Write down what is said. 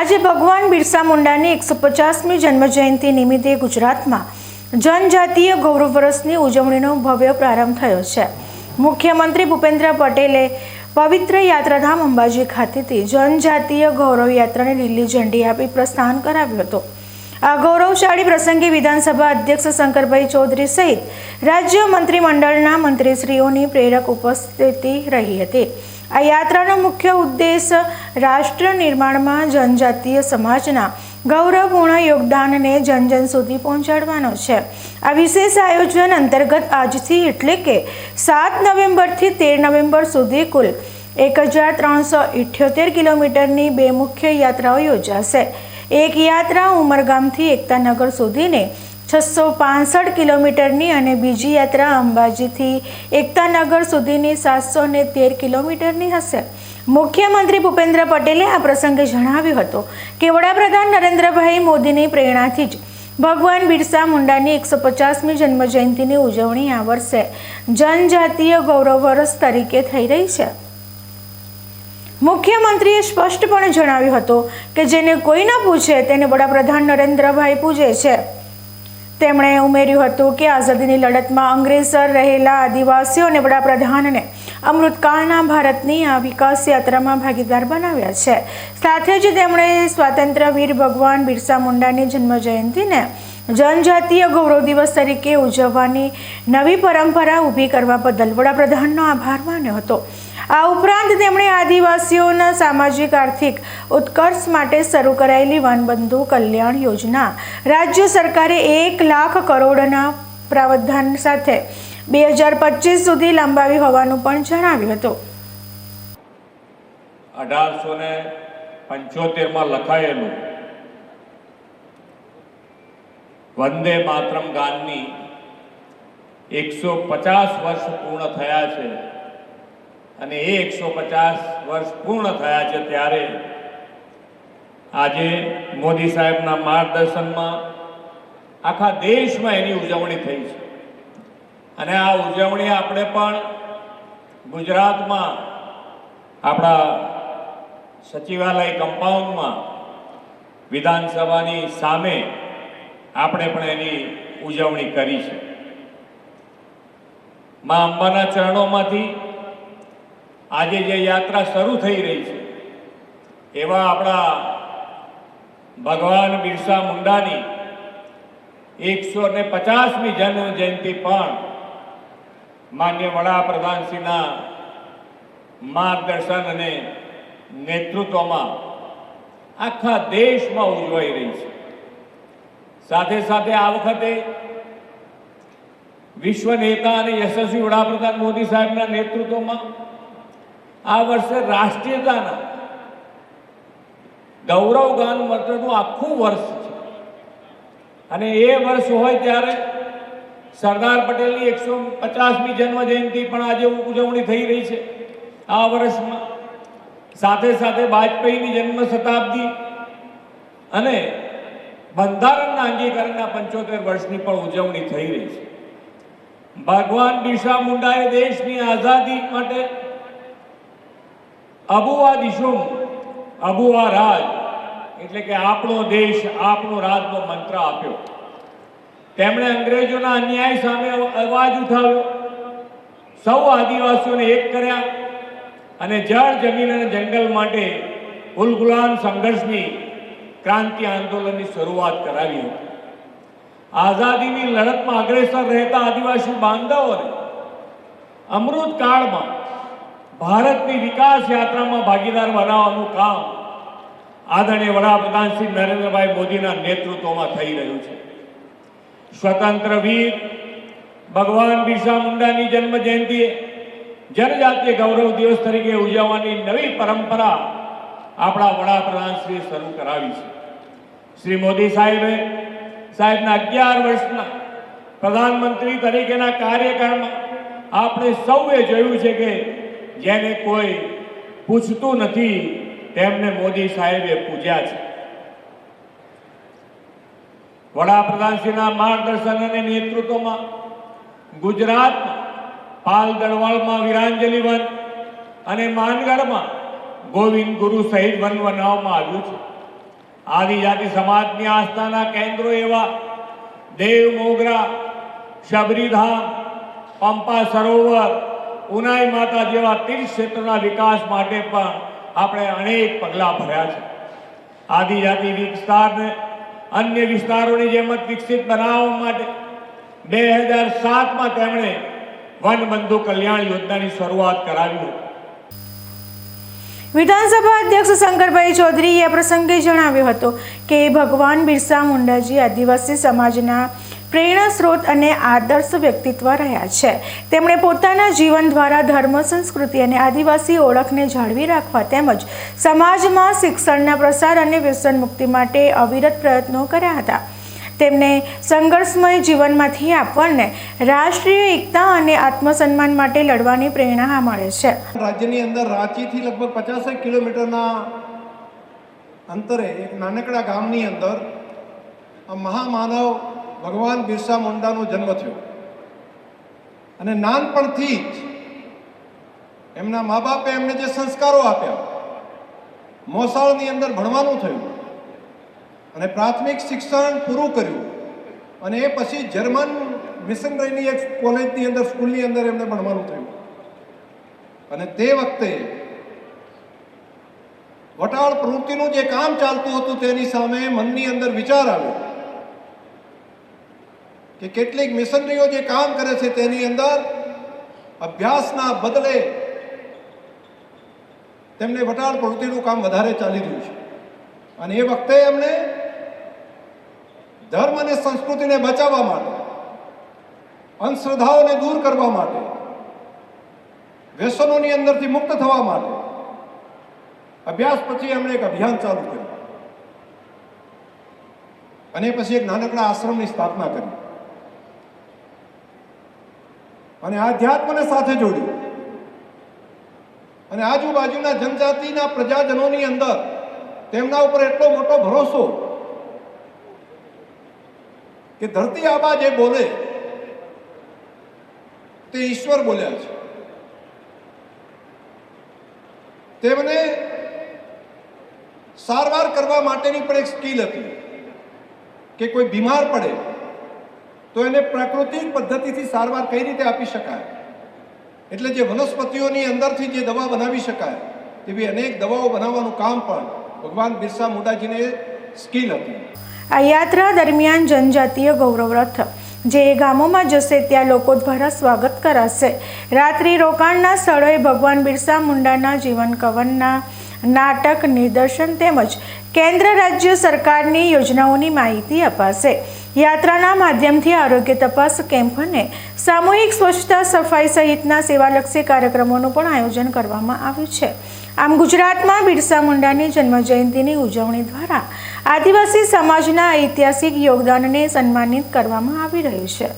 આજે ભગવાન બિરસા મુંડાની એકસો પચાસમી જન્મજયંતિ નિમિત્તે ગુજરાતમાં જનજાતીય ગૌરવ વર્ષની ઉજવણીનો ભવ્ય પ્રારંભ થયો છે. મુખ્યમંત્રી ભૂપેન્દ્ર પટેલે પવિત્ર યાત્રાધામ અંબાજી ખાતેથી જનજાતીય ગૌરવ યાત્રાને લીલી ઝંડી આપી પ્રસ્થાન કરાવ્યું હતું. આ ગૌરવશાળી પ્રસંગે વિધાનસભા અધ્યક્ષ શંકરભાઈ ચૌધરી સહિત રાજ્ય મંત્રીમંડળના મંત્રીશ્રીઓની પ્રેરક ઉપસ્થિતિ રહી હતી. આ યાત્રાનો મુખ્ય ઉદ્દેશ રાષ્ટ્ર નિર્માણમાં જનજાતીય સમાજના ગૌરવપૂર્ણ યોગદાનને જન જન સુધી પહોંચાડવાનો છે. આ વિશેષ આયોજન અંતર્ગત આજથી એટલે કે સાત નવેમ્બરથી તેર નવેમ્બર સુધી કુલ એક હજાર ત્રણસો ઇઠ્યોતેર કિલોમીટરની બે મુખ્ય યાત્રાઓ યોજાશે. એક યાત્રા ઉમરગામથી એકતાનગર સુધીને છસો પાસઠ કિલોમીટરની અને બીજી યાત્રા અંબાજીથી એકતાનગર સુધીની સાતસો ને તેર કિલોમીટરની હશે. મુખ્યમંત્રી ભૂપેન્દ્ર પટેલે આ પ્રસંગે જણાવ્યું હતું કે વડાપ્રધાન નરેન્દ્રભાઈ મોદીની પ્રેરણાથી જ ભગવાન બિરસા મુંડાની એકસો પચાસમી જન્મજયંતિની ઉજવણી આ વર્ષે જનજાતીય ગૌરવ વર્ષ તરીકે થઈ રહી છે. મુખ્યમંત્રીએ સ્પષ્ટપણે જણાવ્યું હતું કે જેને કોઈ ન પૂછે તેને વડાપ્રધાન નરેન્દ્રભાઈ પૂજે છે. તેમણે ઉમેર્યું હતું કે આઝાદીની લડતમાં અંગ્રેસર રહેલા આદિવાસીઓ અને વડાપ્રધાનને અમૃતકાળના ભારતની આ વિકાસ યાત્રામાં ભાગીદાર બનાવ્યા છે. સાથે જ તેમણે સ્વાતંત્ર્ય વીર ભગવાન બિરસા મુંડાની જન્મજયંતિને જનજાતીય ગૌરવ દિવસ તરીકે ઉજવવાની નવી પરંપરા ઊભી કરવા બદલ વડાપ્રધાનનો આભાર માન્યો હતો. આ ઉપરાંત તેમણે આદિવાસીઓના સામાજિક, આર્થિક ઉત્કર્ષ માટે શરૂ કરાયેલી વનબંધુ કલ્યાણ યોજના. રાજ્ય સરકારે એક લાખ કરોડના પ્રાવધાન સાથે બે હજાર પચીસ સુધી લંબાવી હોવાનું પણ જણાવ્યું હતું. અઢારસો ને પંચોતેરમાં લખાયેલું વંદે માતરમ ગાનની એકસો પચાસ વર્ષ પૂર્ણ થયા છે. અને એ એકસો પચાસ વર્ષ પૂર્ણ થયા છે ત્યારે આજે મોદી સાહેબના માર્ગદર્શનમાં આખા દેશમાં એની ઉજવણી થઈ છે. અને આ ઉજવણી આપણે પણ ગુજરાતમાં આપણા સચિવાલય કમ્પાઉન્ડમાં વિધાનસભાની સામે આપણે પણ એની ઉજવણી કરી છે. મા અંબાના ચરણોમાંથી આજે જે યાત્રા શરૂ થઈ રહી છે, એવા આપણા ભગવાન બિરસા મુંડાની એકસો ને પચાસમી જન્મ જયંતિ પણ માન્ય વડાપ્રધાનશ્રીના માર્ગદર્શન અને નેતૃત્વમાં આખા દેશમાં ઉજવાઈ રહી છે. સાથે સાથે આ વખતે વિશ્વ નેતા અને યશસ્વી વડાપ્રધાન મોદી સાહેબના નેતૃત્વમાં આ વર્ષે રાષ્ટ્રીયતાના ગૌરવ ગાન માટેનું આખું વર્ષ છે. અને એ વર્ષ હોય ત્યારે સરદાર પટેલની એકસો પચાસમી જન્મ જયંતિ પણ આજે ઉજવણી થઈ રહી છે. આ વર્ષમાં સાથે સાથે વાજપેયીની જન્મ શતાબ્દી અને બંધારણના અંગીકરણના પંચોતેર વર્ષની પણ ઉજવણી થઈ રહી છે. ભગવાન બિરસા મુંડાએ દેશની આઝાદી માટે અબુઆ દિશુમ, અબુઆ રાજ, એટલે કે આપણો દેશ આપણો રાજનો મંત્ર આપ્યો. તેમણે અંગ્રેજોના અન્યાય સામે અવાજ ઉઠાવ્યો. સૌ આદિવાસીઓને એક કર્યા અને જળ, જમીન અને જંગલ માટે ઉલગુલાન સંઘર્ષની ક્રાંતિ આંદોલનની શરૂઆત કરાવી હતી. આઝાદીની લડતમાં અગ્રેસર રહેતા આદિવાસી બાંધવોને અમૃત કાળમાં ભારતની વિકાસ યાત્રામાં ભાગીદાર બનાવવાનું કામ આદરણીય વડાપ્રધાન શ્રી નરેન્દ્રભાઈ મોદીના નેતૃત્વમાં થઈ રહ્યું છે. સ્વતંત્ર વીર ભગવાન બિરસા મુંડાની જન્મ જયંતિ જનજાતીય ગૌરવ દિવસ તરીકે ઉજવવાની નવી પરંપરા આપણા વડાપ્રધાન શ્રી શરૂ કરાવી છે. શ્રી મોદી સાહેબે સાહેબના અગિયાર વર્ષના પ્રધાનમંત્રી તરીકેના કાર્યકાળમાં આપણે સૌએ જોયું છે કે જેને કોઈ પૂછતું નથી, તેમને મોદી સાહેબે પૂજ્યા છે. વડાપ્રધાનશ્રીના માર્ગદર્શન અને નેતૃત્વમાં ગુજરાત પાલ દળવાળમાં વિરાંજલી વન અને માનગઢમાં ગોવિંદ ગુરુ સહિત વન બનાવવામાં આવ્યું છે. આદિજાતિ સમાજની આસ્થાના કેન્દ્રો એવા દેવ મોગરા, શબરીધામ, પંપા સરોવર ઉનાઈ માતા જેવા તીર્થ ક્ષેત્રના વિકાસ માટે પણ આપણે અનેક પગલાં ભર્યા છે. આદિજાતિ વિસ્તારને અન્ય વિસ્તારોની જેમ જ વિકસિત બનાવવા માટે બે હજાર સાતમાં તેમણે વનબંધુ કલ્યાણ યોજનાની શરૂઆત કરાવી હતી. વિધાનસભા અધ્યક્ષ શંકરભાઈ ચૌધરીએ આ પ્રસંગે જણાવ્યું હતું કે ભગવાન બિરસા મુંડાજી આદિવાસી સમાજના પ્રેરણા સ્ત્રોત અને આદર્શ વ્યક્તિત્વ રહ્યા છે. તેમણે પોતાના જીવન દ્વારા ધર્મ, સંસ્કૃતિ અને આદિવાસી ઓળખને જાળવી રાખવા તેમજ સમાજમાં શિક્ષણના પ્રસાર અને વ્યસન મુક્તિ માટે અવિરત પ્રયત્નો કર્યા હતા. તેમને સંઘર્ષમય જીવનમાંથી આપણને રાષ્ટ્રીય એકતા અને આત્મસન્માન માટે લડવાની પ્રેરણા મળે છે. રાજ્યની અંદર રાંચીથી લગભગ પચાસેક કિલોમીટરના અંતરે એક નાનકડા ગામની અંદર મહામાનવ ભગવાન બિરસા મુંડાનો જન્મ થયો. અને નાનપણથી જ એમના મા બાપે એમને જે સંસ્કારો આપ્યા, મોસાળની અંદર ભણવાનું થયું અને પ્રાથમિક શિક્ષણ પૂરું કર્યું અને એ પછી જર્મન મિશનરીની એક કોલેજની અંદર, સ્કૂલની અંદર એમને ભણવાનું થયું. અને તે વખતે વટાળ પ્રવૃત્તિનું જે કામ ચાલતું હતું તેની સામે મનની અંદર વિચાર આવ્યો. કે કેટલીક મિશનરીઓ જે કામ કરે છે તેની અંદર અભ્યાસના બદલે તેમને વટાળ પ્રવૃત્તિનું કામ વધારે ચાલી રહ્યું છે. અને એ વખતે એમણે ધર્મ અને સંસ્કૃતિને બચાવવા માટે, અંધશ્રદ્ધાઓને દૂર કરવા માટે, વ્યસનોની અંદરથી મુક્ત થવા માટે અભ્યાસ પછી એમણે એક અભિયાન ચાલુ કર્યું. અને પછી એક નાનકડા આશ્રમની સ્થાપના કરી. અને આધ્યાત્મને સાથે જોડ્યું. અને આજુબાજુના જનજાતિના પ્રજાજનોની અંદર તેમના ઉપર એટલો મોટો ભરોસો કે ધરતી આબા જે બોલે તે ઈશ્વર બોલ્યા છે. તેમને સારવાર કરવા માટેની પણ એક સ્કિલ હતી કે કોઈ બીમાર પડે તો એને પ્રાકૃતિક પદ્ધતિથી સારવાર કઈ રીતે આપી શકાય? એટલે જે વનસ્પતિઓની અંદરથી જે દવા બનાવી શકાય, તેવી અનેક દવાઓ બનાવવાનું કામ પણ ભગવાન બિરસા મુંડાજીને સ્કિલ હતી. આ યાત્રા દરમિયાન જનજાતીય ગૌરવ રથ જે ગામોમાં જશે ત્યાં લોકો દ્વારા સ્વાગત કરાશે. રાત્રિ રોકાણના સ્થળોએ ભગવાન બિરસા મુંડાના જીવન કવનના નાટક, નિદર્શન તેમજ કેન્દ્ર રાજ્ય સરકારની યોજનાઓની માહિતી અપાશે. યાત્રાના માધ્યમથી આરોગ્ય તપાસ કેમ્પ અને સામૂહિક સ્વચ્છતા સફાઈ સહિતના સેવાલક્ષી કાર્યક્રમોનું પણ આયોજન કરવામાં આવ્યું છે. આમ ગુજરાતમાં બિરસા મુંડાની જન્મજયંતિની ઉજવણી દ્વારા આદિવાસી સમાજના ઐતિહાસિક યોગદાનને સન્માનિત કરવામાં આવી રહ્યું છે.